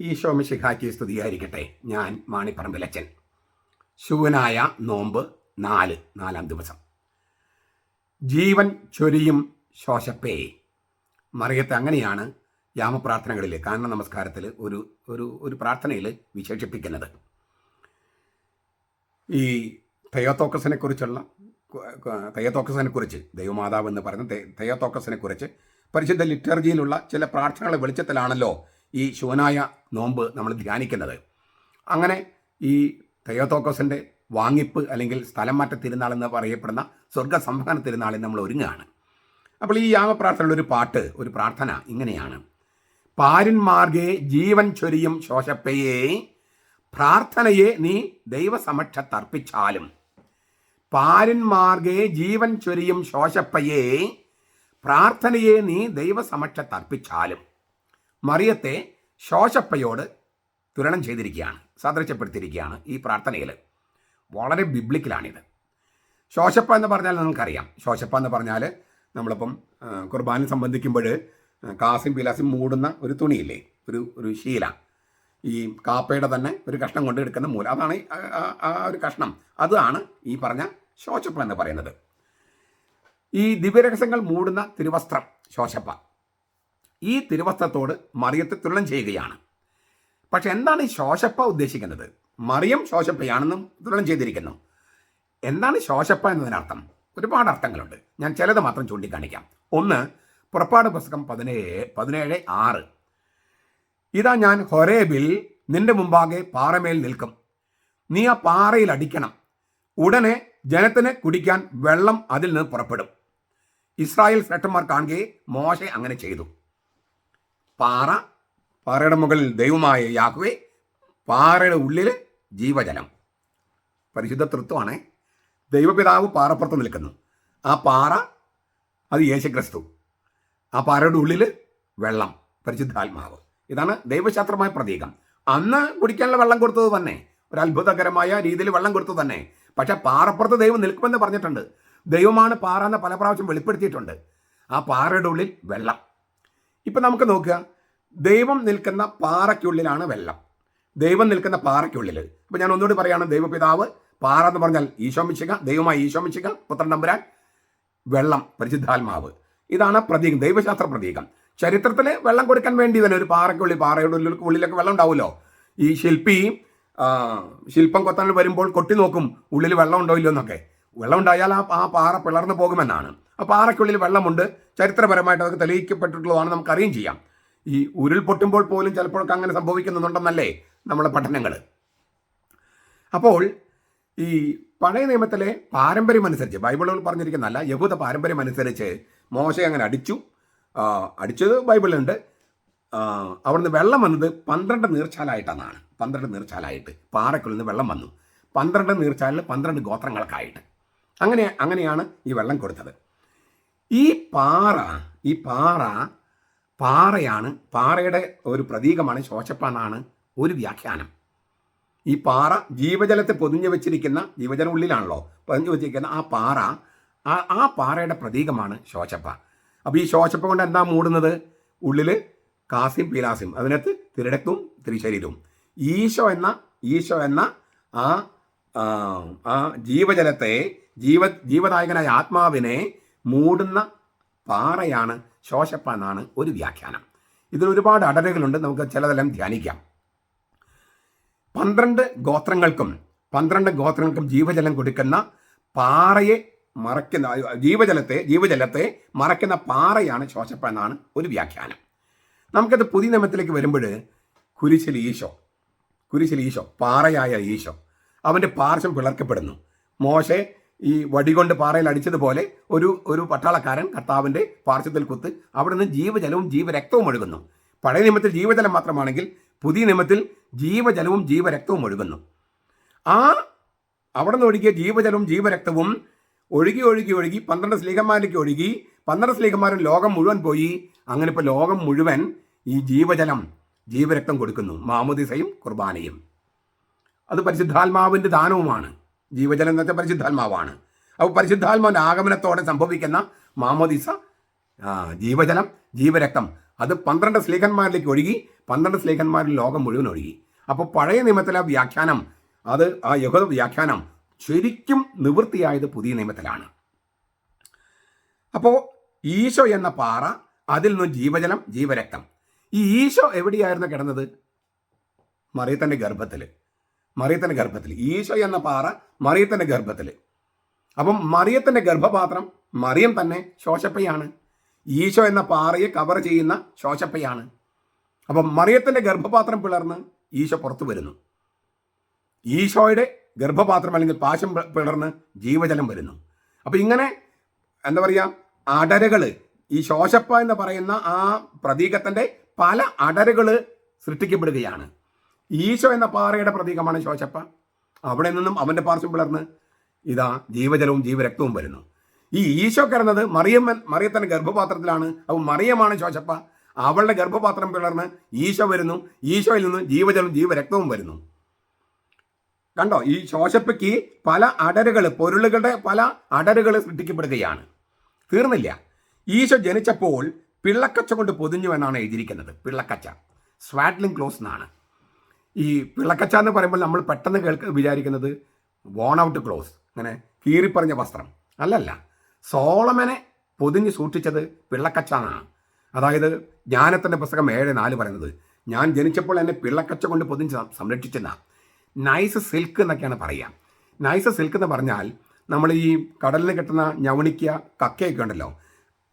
ഈശോ മിശിഹായ്ക്ക് സ്തുതിയായിരിക്കട്ടെ. ഞാൻ മാണിപ്പറമ്പിലച്ചൻ. ശുവനായ നോമ്പ് നാല് നാലാം ദിവസം. ജീവൻ ചൊരിയും ശോശപ്പേ. മറിയത്തെ അങ്ങനെയാണ് യാമപ്രാർത്ഥനകളിൽ കാരണ നമസ്കാരത്തിൽ ഒരു ഒരു ഒരു പ്രാർത്ഥനയിൽ വിശേഷിപ്പിക്കുന്നത്. ഈ തെയോത്തോക്കസിനെ കുറിച്ചുള്ള തെയ്യത്തോക്കസിനെ കുറിച്ച് ദൈവമാതാവ് എന്ന് പറയുന്ന തെ- കുറിച്ച് പരിശുദ്ധ ലിറ്റർജിയിലുള്ള ചില പ്രാർത്ഥനകളെ വെളിച്ചത്തിലാണല്ലോ ഈ ശിവനായ നോമ്പ് നമ്മൾ ധ്യാനിക്കുന്നത്. അങ്ങനെ ഈ തെയ്യത്തോക്കസിന്റെ വാങ്ങിപ്പ് അല്ലെങ്കിൽ സ്ഥലം മാറ്റ തിരുനാൾ എന്ന് പറയപ്പെടുന്ന സ്വർഗ സംഹാന തിരുനാളിൽ നമ്മൾ ഒരുങ്ങുകയാണ്. അപ്പോൾ ഈ യാമപ്രാർത്ഥനയുടെ ഒരു പാട്ട് ഒരു പ്രാർത്ഥന ഇങ്ങനെയാണ്. പാരിന്മാർഗേ ജീവൻ ചൊരിയും ശോഷപ്പയെ പ്രാർത്ഥനയെ നീ ദൈവസമക്ഷത്തർപ്പിച്ചാലും പാരിന്മാർഗേ ജീവൻ ചൊരിയും ശോഷപ്പയെ പ്രാർത്ഥനയെ നീ ദൈവസമക്ഷത്തർപ്പിച്ചാലും മറിയത്തെ ശോശപ്പയോട് തുരണം ചെയ്തിരിക്കുകയാണ് സാദൃശ്യപ്പെടുത്തിയിരിക്കുകയാണ് ഈ പ്രാർത്ഥനയിൽ. വളരെ ബിബ്ലിക്കലാണിത്. ശോശപ്പ എന്ന് പറഞ്ഞാൽ നമുക്കറിയാം ശോശപ്പ എന്ന് പറഞ്ഞാൽ നമ്മളിപ്പം കുർബാന സംബന്ധിക്കുമ്പോൾ കാസും പിലാസും മൂടുന്ന ഒരു തുണിയില്ലേ? ഒരു ഒരു ശീല. ഈ കാപ്പയുടെ തന്നെ ഒരു കഷ്ണം കൊണ്ട് എടുക്കുന്ന മൂല. അതാണ് ആ ഒരു കഷ്ണം. അതാണ് ഈ പറഞ്ഞ ശോശപ്പ എന്ന് പറയുന്നത്. ഈ ദിവ്യരഹസ്യങ്ങൾ മൂടുന്ന തിരുവസ്ത്രം ശോശപ്പ. ഈ തിരുവസ്ത്രത്തോട് മറിയത്തെ തുലനം ചെയ്യുകയാണ്. പക്ഷെ എന്താണ് ഈ ശോശപ്പ ഉദ്ദേശിക്കുന്നത്? മറിയം ശോശപ്പയാണെന്നും തുലനം ചെയ്തിരിക്കുന്നു. എന്താണ് ശോശപ്പ എന്നതിനർത്ഥം? ഒരുപാട് അർത്ഥങ്ങളുണ്ട്. ഞാൻ ചിലത് മാത്രം ചൂണ്ടിക്കാണിക്കാം. ഒന്ന് പുറപ്പാട് പുസ്തകം പതിനേഴ് പതിനേഴ് ആറ്. ഇതാ ഞാൻ ഹൊരേബിൽ നിന്റെ മുമ്പാകെ പാറമേൽ നിൽക്കും. നീ ആ പാറയിൽ അടിക്കണം. ഉടനെ ജനത്തിന് കുടിക്കാൻ വെള്ളം അതിൽ നിന്ന് പുറപ്പെടും. ഇസ്രായേൽ ശ്രേഷ്ഠന്മാർ കാണുകയെ മോശ അങ്ങനെ ചെയ്തു. പാറ പാറയുടെ മുകളിൽ ദൈവമായ യാഹ്വേ പാറയുടെ ഉള്ളിൽ ജീവജലം പരിശുദ്ധ തൃത്വമാണ്. ദൈവപിതാവ് പാറപ്പുറത്ത് നിൽക്കുന്നു. ആ പാറ അത് യേശുക്രിസ്തു. ആ പാറയുടെ ഉള്ളിൽ വെള്ളം പരിശുദ്ധാത്മാവ്. ഇതാണ് ദൈവശാസ്ത്രമായ പ്രതീകം. അന്ന് കുടിക്കാനുള്ള വെള്ളം കൊടുത്തത് തന്നെ ഒരു അത്ഭുതകരമായ രീതിയിൽ വെള്ളം കൊടുത്തു തന്നെ. പക്ഷെ പാറപ്പുറത്ത് ദൈവം നിൽക്കുമെന്ന് പറഞ്ഞിട്ടുണ്ട്. ദൈവമാണ് പാറ എന്ന് പല പ്രാവശ്യം വെളിപ്പെടുത്തിയിട്ടുണ്ട്. ആ പാറയുടെ ഉള്ളിൽ വെള്ളം. ഇപ്പം നമുക്ക് നോക്കുക ദൈവം നിൽക്കുന്ന പാറയ്ക്കുള്ളിലാണ് വെള്ളം. ദൈവം നിൽക്കുന്ന പാറയ്ക്കുള്ളിൽ. ഇപ്പം ഞാൻ ഒന്നുകൂടി പറയുകയാണ് ദൈവപിതാവ് പാറ എന്ന് പറഞ്ഞാൽ ഈശോമിശിക ദൈവമായി ഈശോമിശിക പുത്രൻ നമ്പുരാൻ വെള്ളം പരിശുദ്ധാത്മാവ്. ഇതാണ് പ്രതീകം ദൈവശാസ്ത്ര പ്രതീകം. ചരിത്രത്തിൽ വെള്ളം കൊടുക്കാൻ വേണ്ടി തന്നെ ഒരു പാറയ്ക്കുള്ളിൽ പാറയുടെ ഉള്ളിൽ ഉള്ളിലൊക്കെ വെള്ളം ഉണ്ടാവുമല്ലോ? ഈ ശില്പി ശില്പം കൊത്താൻ വരുമ്പോൾ കൊട്ടി നോക്കും ഉള്ളിൽ വെള്ളം ഉണ്ടോ ഇല്ലയോ എന്നൊക്കെ. വെള്ളം ഉണ്ടായാൽ ആ ആ പാറ പിളർന്നു പോകുമെന്നാണ്. ആ പാറയ്ക്കുള്ളിൽ വെള്ളമുണ്ട്. ചരിത്രപരമായിട്ട് അതൊക്കെ തെളിയിക്കപ്പെട്ടിട്ടുള്ളതാണ് നമുക്കറിയും ചെയ്യാം. ഈ ഉരുൾപൊട്ടുമ്പോൾ പോലും ചിലപ്പോഴൊക്കെ അങ്ങനെ സംഭവിക്കുന്നുണ്ടെന്നല്ലേ നമ്മുടെ പഠനങ്ങൾ അപ്പോൾ ഈ പഴയ നിയമത്തിലെ പാരമ്പര്യം അനുസരിച്ച് ബൈബിളുകൾ പറഞ്ഞിരിക്കുന്നല്ല യഹൂദ പാരമ്പര്യം അനുസരിച്ച് മോശ അങ്ങനെ അടിച്ചു. അടിച്ചത് ബൈബിളുണ്ട് അവിടുന്ന് വെള്ളം വന്നത് പന്ത്രണ്ട് നീർച്ചാലായിട്ടെന്നാണ് പന്ത്രണ്ട് നീർച്ചാലായിട്ട്. പാറയ്ക്കുള്ളിൽ നിന്ന് വെള്ളം വന്നു. പന്ത്രണ്ട് നീർച്ചാലിൽ പന്ത്രണ്ട് ഗോത്രങ്ങൾക്കായിട്ട്. അങ്ങനെ അങ്ങനെയാണ് ഈ വെള്ളം കൊടുത്തത്. ഈ പാറ ഈ പാറ പാറയാണ് പാറയുടെ ഒരു പ്രതീകമാണ് ശോശപ്പാണാണ് ഒരു വ്യാഖ്യാനം. ഈ പാറ ജീവജലത്തെ പൊതിഞ്ഞു വെച്ചിരിക്കുന്ന ജീവജലം ഉള്ളിലാണല്ലോ പൊതിഞ്ഞു വെച്ചിരിക്കുന്ന ആ പാറ ആ ആ പാറയുടെ പ്രതീകമാണ് ശോശപ്പ. അപ്പോൾ ഈ ശോശപ്പ കൊണ്ട് എന്താ മൂടുന്നത്? ഉള്ളിൽ കാസിം പീലാസിം. അതിനകത്ത് തിരടക്കും തിരിശരീരവും. ഈശോ എന്ന ഈശോ എന്ന ആ ആ, ജീവജലത്തെ ജീവ ജീവദായകനായ ആത്മാവിനെ മൂടുന്ന പാറയാണ് ശോശപ്പ എന്നാണ് ഒരു വ്യാഖ്യാനം. ഇതിൽ ഒരുപാട് അടരുകളുണ്ട്. നമുക്ക് ചിലതെല്ലാം ധ്യാനിക്കാം. പന്ത്രണ്ട് ഗോത്രങ്ങൾക്കും പന്ത്രണ്ട് ഗോത്രങ്ങൾക്കും ജീവജലം കൊടുക്കുന്ന പാറയെ മറയ്ക്കുന്ന ജീവജലത്തെ ജീവജലത്തെ മറയ്ക്കുന്ന പാറയാണ് ശോശപ്പ എന്നാണ് ഒരു വ്യാഖ്യാനം. നമുക്കത് പുതിയ നിയമത്തിലേക്ക് വരുമ്പോൾ കുരിശിൽ ഈശോ കുരിശിൽ ഈശോ പാറയായ ഈശോ അവന്റെ പാർശ്വം പിളർക്കപ്പെടുന്നു. മോശെ ഈ വടികൊണ്ട് പാറയിൽ അടിച്ചതുപോലെ ഒരു ഒരു പട്ടാളക്കാരൻ കർത്താവിന്റെ പാർശ്വത്തിൽ കുത്ത് അവിടെ നിന്ന് ജീവജലവും ജീവരക്തവും ഒഴുകുന്നു. പഴയ നിയമത്തിൽ ജീവജലം മാത്രമാണെങ്കിൽ പുതിയ നിയമത്തിൽ ജീവജലവും ജീവരക്തവും ഒഴുകുന്നു. ആ അവിടെ നിന്ന് ഒഴുകിയ ജീവജലവും ജീവരക്തവും ഒഴുകി ഒഴുകി ഒഴുകി പന്ത്രണ്ട് സ്ലീഹന്മാരിലേക്ക് ഒഴുകി പന്ത്രണ്ട് സ്ലീഹന്മാരും ലോകം മുഴുവൻ പോയി. അങ്ങനെ ഇപ്പോൾ ലോകം മുഴുവൻ ഈ ജീവജലം ജീവരക്തം കൊടുക്കുന്നു. മാമുദിസയും കുർബാനയും. അത് പരിശുദ്ധാത്മാവിന്റെ ദാനവുമാണ്. ജീവജലം എന്ന് വെച്ചാൽ പരിശുദ്ധാത്മാവാണ്. അപ്പോൾ പരിശുദ്ധാത്മാവിന്റെ ആഗമനത്തോടെ സംഭവിക്കുന്ന മാമോദിസ ജീവജലം ജീവരക്തം അത് പന്ത്രണ്ട് സ്ലേഖന്മാരിലേക്ക് ഒഴുകി പന്ത്രണ്ട് സ്ലേഖന്മാരിൽ ലോകം മുഴുവൻ ഒഴുകി. അപ്പോൾ പഴയ നിയമത്തിലെ വ്യാഖ്യാനം അത് ആ യഹോദ വ്യാഖ്യാനം ശരിക്കും നിവൃത്തിയായത് പുതിയ നിയമത്തിലാണ്. അപ്പോൾ ഈശോ എന്ന പാറ അതിൽ നിന്നും ജീവജലം ജീവരക്തം. ഈ ഈശോ എവിടെയായിരുന്നു കിടന്നത്? മറിയത്തിന്റെ ഗർഭത്തിൽ മറിയത്തിന്റെ ഗർഭത്തിൽ ഈശോ എന്ന പാറ മറിയത്തിന്റെ ഗർഭത്തിൽ അപ്പം മറിയത്തിന്റെ ഗർഭപാത്രം മറിയം തന്നെ ശോശപ്പയാണ്. ഈശോ എന്ന പാറയെ കവർ ചെയ്യുന്ന ശോശപ്പയാണ്. അപ്പം മറിയത്തിന്റെ ഗർഭപാത്രം പിളർന്ന് ഈശോ പുറത്തു വരുന്നു. ഈശോയുടെ ഗർഭപാത്രം അല്ലെങ്കിൽ പാശം പിളർന്ന് ജീവജലം വരുന്നു. അപ്പം ഇങ്ങനെ എന്താ പറയുക അടരുകൾ ഈ ശോശപ്പ എന്ന് പറയുന്ന ആ പ്രതീകത്തിന്റെ പല അടരുകൾ സൃഷ്ടിക്കപ്പെടുകയാണ്. ഈശോ എന്ന പാറയുടെ പ്രതീകമാണ് ശോശപ്പ. അവിടെ നിന്നും അവന്റെ പാർശ്വം പിളർന്ന് ഇതാ ജീവജലവും ജീവരക്തവും വരുന്നു. ഈ ഈശോ കിടന്നത് മറിയമ്മൻ മറിയത്തന്റെ ഗർഭപാത്രത്തിലാണ്. അപ്പം മറിയമാണ് ശോശപ്പ. അവളുടെ ഗർഭപാത്രം പിളർന്ന് ഈശോ വരുന്നു. ഈശോയിൽ നിന്ന് ജീവജലവും ജീവരക്തവും വരുന്നു. കണ്ടോ? ഈ ശോശപ്പയ്ക്ക് പല അടരുകൾ പൊരുളുകളുടെ പല അടരുകൾ സൃഷ്ടിക്കപ്പെടുകയാണ്. തീർന്നില്ല. ഈശോ ജനിച്ചപ്പോൾ പിള്ളക്കച്ച കൊണ്ട് പൊതിഞ്ഞു എന്നാണ് എഴുതിയിരിക്കുന്നത്. പിള്ളക്കച്ച. സ്വാഡ്ലിംഗ് ക്ലോസ് എന്നാണ്. ഈ പിളക്കച്ച എന്ന് പറയുമ്പോൾ നമ്മൾ പെട്ടെന്ന് കേൾക്ക വിചാരിക്കുന്നത് വോൺ ഔട്ട് ക്ലോസ് അങ്ങനെ കീറിപ്പറഞ്ഞ വസ്ത്രം. അല്ലല്ല. സോളമനെ പൊതിഞ്ഞ് സൂക്ഷിച്ചത് പിള്ളക്കച്ച എന്നാണ് അതായത് ജ്ഞാനത്തിന്റെ പുസ്തകം ഏഴ് നാല് പറയുന്നത് ഞാൻ ജനിച്ചപ്പോൾ എന്നെ പിള്ളക്കച്ച കൊണ്ട് പൊതിഞ്ഞ് സംരക്ഷിച്ചെന്ന. നൈസ് സിൽക്ക് എന്നൊക്കെയാണ് പറയുക. നൈസ് സിൽക്ക് എന്ന് പറഞ്ഞാൽ നമ്മൾ ഈ കടലിൽ കിട്ടുന്ന ഞവണിക്ക കക്കയൊക്കെ ഉണ്ടല്ലോ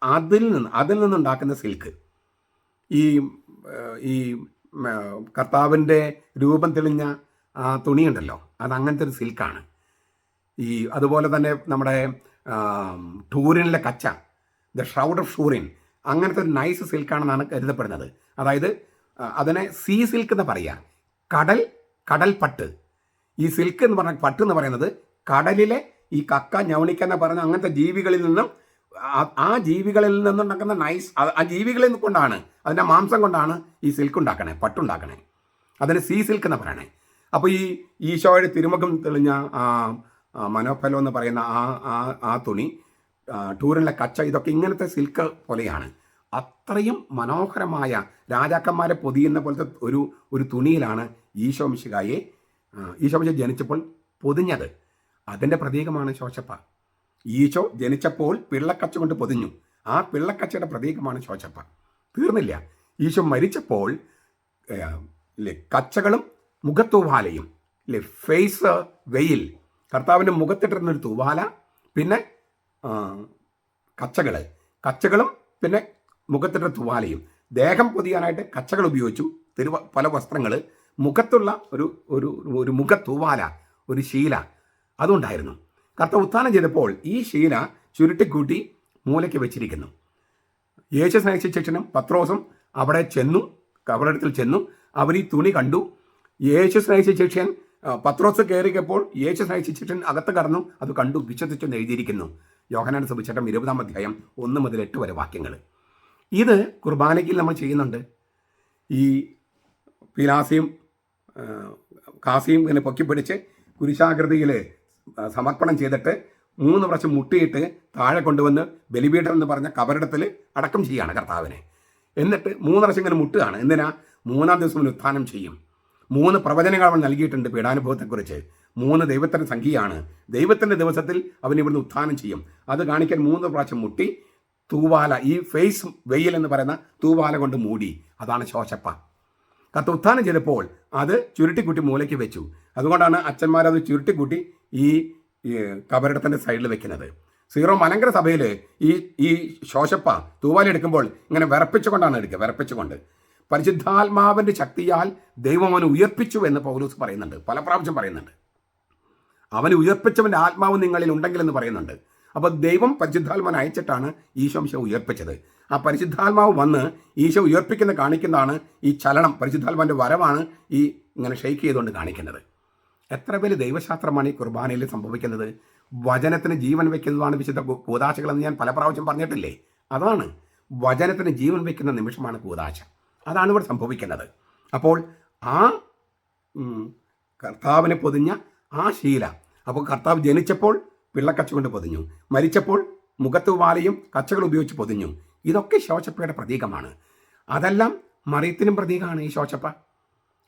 അതിൽ നിന്ന് അതിൽ നിന്നുണ്ടാക്കുന്ന സിൽക്ക് ഈ ഈ കർത്താവിന്റെ രൂപം തെളിഞ്ഞ ആ തുണിയുണ്ടല്ലോ. അത് അങ്ങനത്തെ ഒരു സിൽക്കാണ്. ഈ അതുപോലെ തന്നെ നമ്മുടെ ടൂറിനിലെ കച്ച ദ ഷൗഡ് ഓഫ് ഷൂറിൻ അങ്ങനത്തെ ഒരു നൈസ് സിൽക്കാണെന്നാണ് കരുതപ്പെടുന്നത്. അതായത് അതിനെ സീ സിൽക്ക് എന്ന് പറയുക കടൽ കടൽ പട്ട്. ഈ സിൽക്ക് എന്ന് പറഞ്ഞ പട്ട് എന്ന് പറയുന്നത് കടലിലെ ഈ കക്ക ഞവണിക്ക എന്ന് പറയുന്ന അങ്ങനത്തെ ജീവികളിൽ നിന്നും ആ- ജീവികളിൽ നിന്നുണ്ടാക്കുന്ന നൈസ് ആ- ജീവികളിൽ കൊണ്ടാണ് അതിന്റെ മാംസം കൊണ്ടാണ് ഈ സിൽക്ക് ഉണ്ടാക്കണേ പട്ടുണ്ടാക്കണേ. അതിന് സീ സിൽക്ക് എന്ന് പറയണേ. അപ്പോൾ ഈ ഈശോയുടെ തിരുമുഖം തെളിഞ്ഞ ആ മനോഫലം എന്ന് പറയുന്ന ആ ആ ആ തുണി ടൂറിലെ കച്ച ഇതൊക്കെ ഇങ്ങനത്തെ സിൽക്ക് പോലെയാണ്. അത്രയും മനോഹരമായ രാജാക്കന്മാരെ പൊതിയുന്ന പോലത്തെ ഒരു ഒരു തുണിയിലാണ് ഈശോ മിശികായെ ഈശോ മിശ ജനിച്ചപ്പോൾ പൊതിഞ്ഞത്. അതിന്റെ പ്രതീകമാണ് ശോശപ്പ. ഈശോ ജനിച്ചപ്പോൾ പിള്ളക്കച്ച കൊണ്ട് പൊതിഞ്ഞു. ആ പിള്ളക്കച്ചയുടെ പ്രതീകമാണ് ശോശപ്പ തീർന്നില്ല. ഈശോ മരിച്ചപ്പോൾ കച്ചകളും മുഖത്തൂവാലയും അല്ലെ ഫേസ് വെയിൽ കർത്താവിന്റെ മുഖത്തിട്ടിരുന്നൊരു തൂവാല പിന്നെ കച്ചകൾ കച്ചകളും. പിന്നെ മുഖത്തിട്ട തൂവാലയും. ദേഹം പൊതിയാനായിട്ട് കച്ചകൾ ഉപയോഗിച്ചു. തിരുവ പല വസ്ത്രങ്ങൾ മുഖത്തുള്ള ഒരു ഒരു ഒരു മുഖ തൂവാല ഒരു ശീല അതുണ്ടായിരുന്നു. കർത്താവ് ഉത്ഥാനം ചെയ്തപ്പോൾ ഈ ശീല ചുരുട്ടിക്കൂട്ടി മൂലയ്ക്ക് വെച്ചിരിക്കുന്നു. യേശു സ്നേഹിച്ച ശിക്ഷനും പത്രോസും അവിടെ ചെന്നു കബറടത്തിൽ ചെന്നു. അവർ ഈ തുണി കണ്ടു. യേശു സ്നേഹിച്ച ശിക്ഷൻ പത്രോസ് കയറിയപ്പോൾ യേശു സ്നേഹിച്ച ശിക്ഷൻ അകത്ത് കടന്നു. അത് കണ്ടു വിശ്വസിച്ചെന്ന് എഴുതിയിരിക്കുന്നു. യോഹനാൻ സുബിച്ചേട്ടം ഇരുപതാം അധ്യായം ഒന്ന് മുതൽ എട്ട് വരെ വാക്യങ്ങൾ. ഇത് കുർബാനയ്ക്ക് നമ്മൾ ചെയ്യുന്നുണ്ട്. ഈ പിലാസിയും കാസിയും ഇങ്ങനെ പൊക്കിപ്പിടിച്ച് കുരിശാകൃതിയിൽ സമർപ്പണം ചെയ്തിട്ട് മൂന്ന് പ്രാവശ്യം മുട്ടിയിട്ട് താഴെ കൊണ്ടുവന്ന് ബലിപീഠം എന്ന് പറഞ്ഞ കബറിടത്തിൽ അടക്കം ചെയ്യുകയാണ് കർത്താവിനെ. എന്നിട്ട് മൂന്ന് പ്രാവശ്യം ഇങ്ങനെ മുട്ടുകയാണ്. എന്തിനാ? മൂന്നാം ദിവസം ഉത്ഥാനം ചെയ്യും. മൂന്ന് പ്രവചനങ്ങൾ അവൻ നൽകിയിട്ടുണ്ട് പീഡാനുഭവത്തെക്കുറിച്ച്. മൂന്ന് ദൈവത്തിന്റെ സംഖ്യയാണ്. ദൈവത്തിന്റെ ദിവസത്തിൽ അവൻ ഇവിടുന്ന് ഉത്ഥാനം ചെയ്യും. അത് കാണിക്കാൻ മൂന്ന് പ്രാവശ്യം മുട്ടി തൂവാല ഈ ഫേസ് വെയിൽ എന്ന് പറയുന്ന തൂവാല കൊണ്ട് മൂടി. അതാണ് ശോശപ്പ. കത്ത് ഉത്ഥാനം ചെയ്തപ്പോൾ അത് ചുരുട്ടിക്കുട്ടി മൂലയ്ക്ക് വെച്ചു. അതുകൊണ്ടാണ് അച്ഛന്മാരത് ചുരുട്ടിക്കുട്ടി ഈ കബറിടത്തിന്റെ സൈഡിൽ വെക്കുന്നത്. സീറോ മലങ്കര സഭയിൽ ഈ ഈ ശോശപ്പ തൂവാല എടുക്കുമ്പോൾ ഇങ്ങനെ വിറപ്പിച്ചുകൊണ്ടാണ് എടുക്കുക വിറപ്പിച്ചുകൊണ്ട്. പരിശുദ്ധാത്മാവിന്റെ ശക്തിയാൽ ദൈവം അവനെ ഉയർപ്പിച്ചു എന്ന് പൗലൂസ് പറയുന്നുണ്ട്. പല പ്രാവശ്യം പറയുന്നുണ്ട്. അവനെ ഉയർപ്പിച്ചവന്റെ ആത്മാവ് നിങ്ങളിൽ ഉണ്ടെങ്കിലെന്ന് പറയുന്നുണ്ട്. അപ്പോൾ ദൈവം പരിശുദ്ധാത്മാൻ അയച്ചിട്ടാണ് ഈശോംശം ഉയർപ്പിച്ചത്. ആ പരിശുദ്ധാത്മാവ് വന്ന് ഈശോ ഉയർപ്പിക്കുന്ന കാണിക്കുന്നതാണ് ഈ ചലനം. പരിശുദ്ധാത്മാവിന്റെ വരവാണ് ഈ ഇങ്ങനെ ഷെയ്ക്ക് ചെയ്തുകൊണ്ട് കാണിക്കുന്നത്. എത്ര പേര് ദൈവശാസ്ത്രമാണ് ഈ കുർബാനയിൽ സംഭവിക്കുന്നത്? വചനത്തിന് ജീവൻ വയ്ക്കുന്നതാണ് വിശുദ്ധ കൂതാശകളെന്ന് ഞാൻ പല പ്രാവശ്യം പറഞ്ഞിട്ടില്ലേ? അതാണ്. വചനത്തിന് ജീവൻ വയ്ക്കുന്ന നിമിഷമാണ് കൂതാശ. അതാണ് ഇവിടെ സംഭവിക്കുന്നത്. അപ്പോൾ ആ കർത്താവിനെ പൊതിഞ്ഞ ആ ശീല. അപ്പോൾ കർത്താവ് ജനിച്ചപ്പോൾ പിള്ളക്കച്ച കൊണ്ട് പൊതിഞ്ഞു. മരിച്ചപ്പോൾ മുഖത്ത് വാലയും കച്ചകൾ ഉപയോഗിച്ച് പൊതിഞ്ഞു. ഇതൊക്കെ ശോചപ്പയുടെ പ്രതീകമാണ്. അതെല്ലാം മറിയത്തിനും പ്രതീകമാണ് ഈ ശോചപ്പ.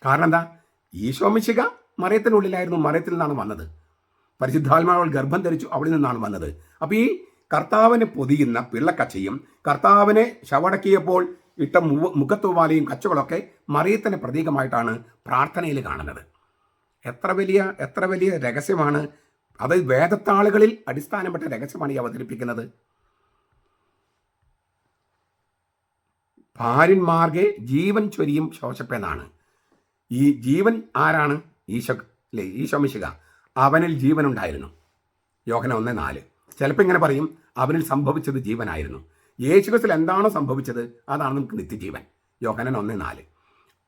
കാരണം എന്താ ഈ ശോമിശിക മറിയത്തിനുള്ളിലായിരുന്നു മറിയത്തിൽ നിന്നാണ് വന്നത്. പരിശുദ്ധാത്മാവൾ ഗർഭം ധരിച്ചു അവിടെ നിന്നാണ് വന്നത്. അപ്പോൾ ഈ കർത്താവിനെ പൊതിയുന്ന പിള്ളക്കച്ചയും കർത്താവിനെ ശവടക്കിയപ്പോൾ ഇട്ട മുഖ മുഖത്തുവാലയും കച്ചകളൊക്കെ മറിയത്തിന്റെ പ്രതീകമായിട്ടാണ് പ്രാർത്ഥനയിൽ കാണുന്നത്. എത്ര വലിയ എത്ര വലിയ രഹസ്യമാണ്. അത് വേദത്താളുകളിൽ അടിസ്ഥാനപ്പെട്ട രഹസ്യമാണ് ഈ അവതരിപ്പിക്കുന്നത്. ഭാര്യന്മാർഗെ ജീവൻ ചൊരിയും ശോഷപ്പെന്നാണ് ഈ ജീവൻ ആരാണ്? ഈശോ അല്ലേ ഈശോമിശിക അവനിൽ ജീവനുണ്ടായിരുന്നു. യോഹന ഒന്ന് നാല്. ചിലപ്പോൾ ഇങ്ങനെ പറയും അവനിൽ സംഭവിച്ചത് ജീവനായിരുന്നു. യേശുക്രിസ്തുൽ എന്താണോ സംഭവിച്ചത് അതാണ് നമുക്ക് നിത്യജീവൻ. യോഹനൻ ഒന്ന് നാല്.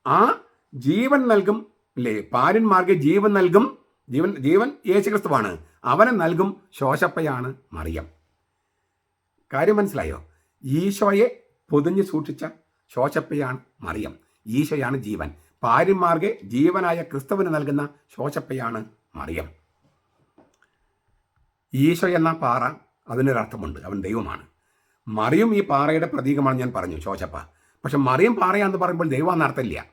ആ ജീവൻ നൽകും അല്ലേ പാരന്മാർക്ക് ജീവൻ നൽകും ജീവൻ ജീവൻ യേശുക്രിസ്തുവാണ്. അവനെ നൽകും ശോശപ്പയാണ് മറിയം. കാര്യം മനസ്സിലായോ? ഈശോയെ പൊതിഞ്ഞ് സൂക്ഷിച്ച ശോശപ്പയാണ് മറിയം. ഈശയാണ് ജീവൻ. പാര്യന്മാർഗെ ജീവനായ ക്രിസ്തുവിന് നൽകുന്ന ശോശപ്പയാണ് മറിയം. ഈശോ എന്ന പാറ അതിനൊരർത്ഥമുണ്ട്. അവൻ ദൈവമാണ്. മറിയും ഈ പാറയുടെ പ്രതീകമാണ് ഞാൻ പറഞ്ഞു ശോശപ്പ. പക്ഷെ മറിയം പാറയാന്ന് പറയുമ്പോൾ ദൈവമാണെന്ന് അർത്ഥമില്ല.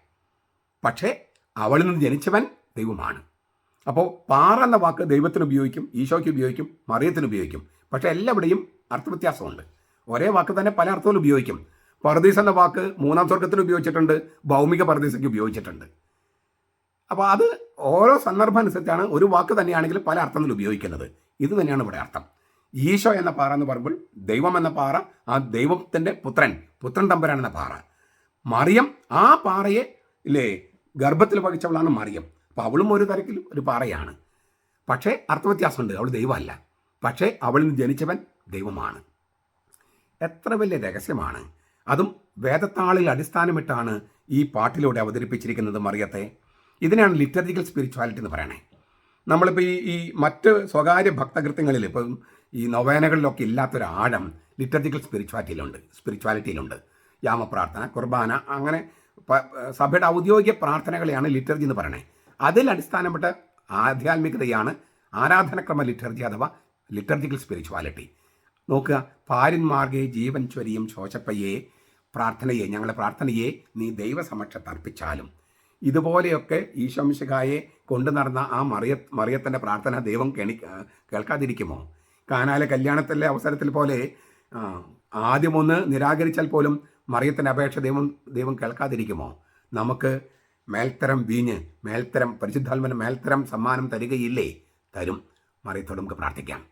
പക്ഷേ അവളിൽ നിന്ന് ജനിച്ചവൻ ദൈവമാണ്. അപ്പോൾ പാറ എന്ന വാക്ക് ദൈവത്തിന് ഉപയോഗിക്കും ഈശോയ്ക്ക് ഉപയോഗിക്കും മറിയത്തിന് ഉപയോഗിക്കും. പക്ഷേ എല്ലാവിടെയും അർത്ഥവ്യത്യാസമുണ്ട്. ഒരേ വാക്ക് തന്നെ പല അർത്ഥത്തിൽ ഉപയോഗിക്കും. പർദീസ് എന്ന വാക്ക് മൂന്നാം സ്വർഗത്തിൽ ഉപയോഗിച്ചിട്ടുണ്ട് ഭൗമിക പർദീസയ്ക്ക് ഉപയോഗിച്ചിട്ടുണ്ട്. അപ്പോൾ അത് ഓരോ സന്ദർഭം അനുസരിച്ചാണ് ഒരു വാക്ക് തന്നെയാണെങ്കിൽ പല അർത്ഥത്തിൽ ഉപയോഗിക്കുന്നത്. ഇത് തന്നെയാണ് ഇവിടെ അർത്ഥം. ഈശോ എന്ന പാറ എന്ന് പറയുമ്പോൾ ദൈവം എന്ന പാറ ആ ദൈവത്തിന്റെ പുത്രൻ പുത്രൻ തമ്പുരാൻ എന്ന പാറ. മറിയം ആ പാറയെ ഇല്ലേ ഗർഭത്തിൽ വഹിച്ചവളാണ് മറിയം. അപ്പോൾ അവളും ഒരു തരത്തിൽ ഒരു പാറയാണ്. പക്ഷേ അർത്ഥവ്യത്യാസമുണ്ട് അവൾ ദൈവമല്ല. പക്ഷേ അവളിൽ ജനിച്ചവൻ ദൈവമാണ്. എത്ര വലിയ രഹസ്യമാണ്. അതും വേദത്താളിൽ അടിസ്ഥാനമിട്ടാണ് ഈ പാട്ടിലൂടെ അവതരിപ്പിച്ചിരിക്കുന്നത് മറിയത്തെ ഇതിനാണ് ലിറ്റർജിക്കൽ സ്പിരിച്വാലിറ്റി എന്ന് പറയണേ. നമ്മളിപ്പോൾ ഈ ഈ മറ്റ് സ്വകാര്യ ഭക്തകൃത്യങ്ങളിൽ ഇപ്പം ഈ നൊവേനകളിലൊക്കെ ഇല്ലാത്തൊരു ആഴം ലിറ്റർജിക്കൽ സ്പിരിച്വാലിറ്റിയിലുണ്ട് സ്പിരിച്വാലിറ്റിയിലുണ്ട്. യാമപ്രാർത്ഥന കുർബാന അങ്ങനെ സഭയുടെ ഔദ്യോഗിക പ്രാർത്ഥനകളെയാണ് ലിറ്റർജി എന്ന് പറയണേ. അതിൽ അടിസ്ഥാനപ്പെട്ട ആധ്യാത്മികതയാണ് ആരാധനക്രമ ലിറ്റർജി അഥവാ ലിറ്റർജിക്കൽ സ്പിരിച്വാലിറ്റി. നോക്കുക. പാരന്മാർഗെ ജീവൻ ചൊരിയും ശോശപ്പയെ. പ്രാർത്ഥനയെ ഞങ്ങളുടെ പ്രാർത്ഥനയെ നീ ദൈവസമക്ഷത്ത് അർപ്പിച്ചാലും. ഇതുപോലെയൊക്കെ ഈശോമിശിഹായെ കൊണ്ടു നടന്ന ആ മറിയ മറിയത്തിന്റെ പ്രാർത്ഥന ദൈവം കെണി കേൾക്കാതിരിക്കുമോ? കാനാലെ കല്യാണത്തിലെ അവസരത്തിൽ പോലെ ആദ്യമൊന്ന് നിരാകരിച്ചാൽ പോലും മറിയത്തിന്റെ അപേക്ഷ ദൈവം ദൈവം കേൾക്കാതിരിക്കുമോ? നമുക്ക് മേൽത്തരം വീഞ്ഞ് മേൽത്തരം പരിശുദ്ധാത്മന് മേൽത്തരം സമ്മാനം തരികയില്ലേ? തരും. മറിയത്തോട് നമുക്ക് പ്രാർത്ഥിക്കാം.